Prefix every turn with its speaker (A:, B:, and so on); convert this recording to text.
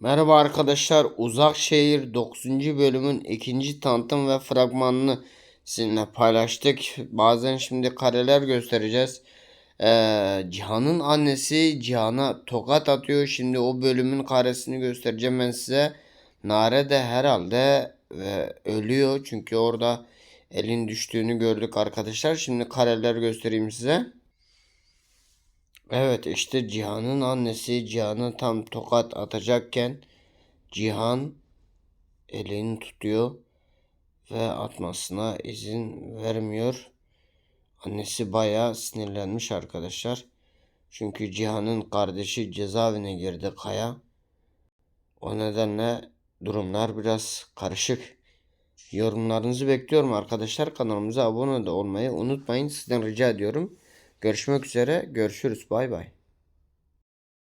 A: Merhaba arkadaşlar. Uzak Şehir 9. bölümün ikinci tanıtım ve fragmanını sizinle paylaştık. Bazen şimdi kareler göstereceğiz. Ee, Cihan'ın annesi Cihan'a tokat atıyor. Şimdi o bölümün karesini göstereceğim ben size. Nare de herhalde e, ölüyor. Çünkü orada elin düştüğünü gördük arkadaşlar. Şimdi kareler göstereyim size. Evet işte Cihan'ın annesi Cihan'a tam tokat atacakken Cihan elini tutuyor ve atmasına izin vermiyor. Annesi bayağı sinirlenmiş arkadaşlar. Çünkü Cihan'ın kardeşi cezaevine girdi Kaya. O nedenle durumlar biraz karışık. Yorumlarınızı bekliyorum arkadaşlar. Kanalımıza abone de olmayı unutmayın. Sizden rica ediyorum. Görüşmek üzere. Görüşürüz. Bay bay.